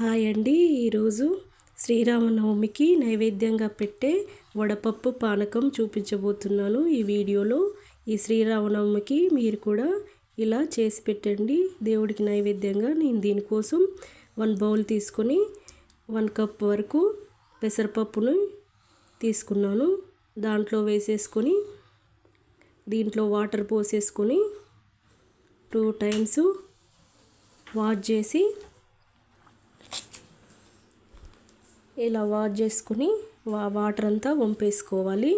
Hi అండి. ఈరోజు శ్రీరామనవమికి నైవేద్యంగా పెట్టే వడపప్పు పానకం చూపించబోతున్నాను ఈ వీడియోలో. ఈ శ్రీరామనవమికి మీరు కూడా ఇలా చేసి పెట్టండి. దేవుడికి నైవేద్యంగా నేను దీనికోసం వన్ బౌల్ తీసుకొని వన్ కప్ వరకు పెసరపప్పును తీసుకున్నాను. దాంట్లో వేసేసుకొని దీంట్లో వాటర్ పోసేసుకొని టూ టైమ్స్ వాష్ చేసి ఇలా వాష్ చేసుకుని వా వాటర్ అంతా వంపేసుకోవాలి.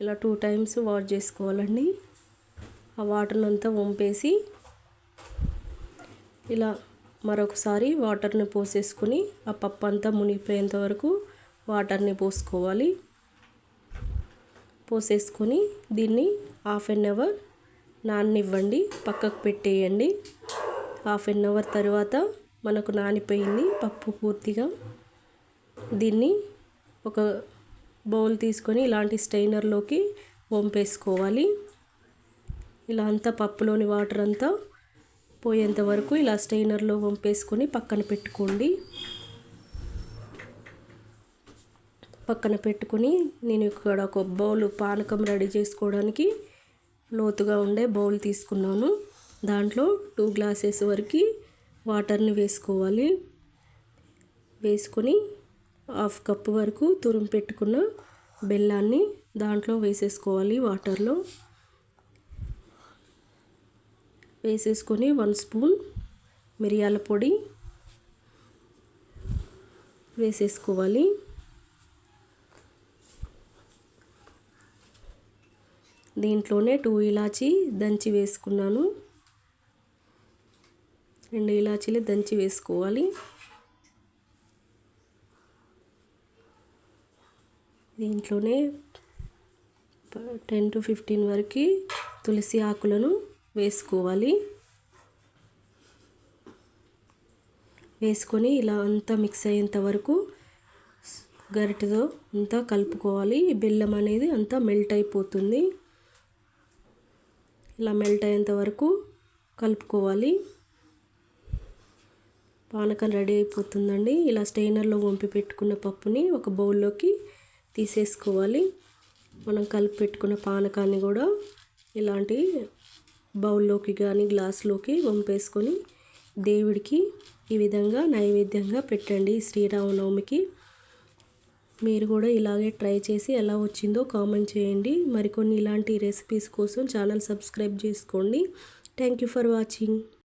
ఇలా టూ టైమ్స్ వాష్ చేసుకోవాలండి. ఆ వాటర్ని అంతా వంపేసి ఇలా మరొకసారి వాటర్ని పోసేసుకుని ఆ పప్పు అంతా మునిగిపోయేంత వరకు వాటర్ని పోసుకోవాలి. పోసేసుకొని దీన్ని హాఫ్ అన్ అవర్ నాననివ్వండి. పక్కకు పెట్టేయండి. హాఫ్ అన్ అవర్ తర్వాత మనకు నానిపోయింది పప్పు పూర్తిగా. దీన్ని ఒక బౌల్ తీసుకొని ఇలాంటి స్టెయినర్లోకి వంపేసుకోవాలి. ఇలా అంతా పప్పులోని వాటర్ అంతా పోయేంత వరకు ఇలా స్టెయినర్లో వంపేసుకొని పక్కన పెట్టుకోండి. పక్కన పెట్టుకొని నేను ఇక్కడ ఒక బౌల్ పానకం రెడీ చేసుకోవడానికి లోతుగా ఉండే బౌల్ తీసుకున్నాను. దాంట్లో టూ గ్లాసెస్ వరకు వాటర్ని వేసుకోవాలి. వేసుకొని హాఫ్ కప్ వరకు తురుము పెట్టుకున్న బెల్లాన్ని దాంట్లో వేసేసుకోవాలి వాటర్లో. వేసేసుకొని వన్ స్పూన్ మిరియాల పొడి వేసేసుకోవాలి. దీంట్లోనే టూ ఇలాచి దంచి వేసుకున్నాను. రెండు ఇలాచీలు దంచి వేసుకోవాలి. దీంట్లోనే టెన్ టు ఫిఫ్టీన్ వరకు తులసి ఆకులను వేసుకోవాలి. వేసుకొని ఇలా అంతా మిక్స్ అయ్యేంత వరకు గరిటెతో అంతా కలుపుకోవాలి. బెల్లం అనేది అంతా మెల్ట్ అయిపోతుంది. ఇలా మెల్ట్ అయ్యేంత వరకు కలుపుకోవాలి. పానకం రెడీ అయిపోతుందండి. ఇలా స్టెయినర్లో వంపి పెట్టుకున్న పప్పుని ఒక బౌల్లోకి తీసేసుకోవాలి. మనం కలిపి పెట్టుకున్న పానకాన్ని కూడా ఇలాంటి బౌల్లోకి కానీ గ్లాస్లోకి వంపేసుకొని దేవుడికి ఈ విధంగా నైవేద్యంగా పెట్టండి శ్రీరామనవమికి. మీరు కూడా ఇలాగే ట్రై చేసి ఎలా వచ్చిందో కామెంట్ చేయండి. మరికొన్ని ఇలాంటి రెసిపీస్ కోసం ఛానల్ సబ్స్క్రైబ్ చేసుకోండి. Thank you for watching.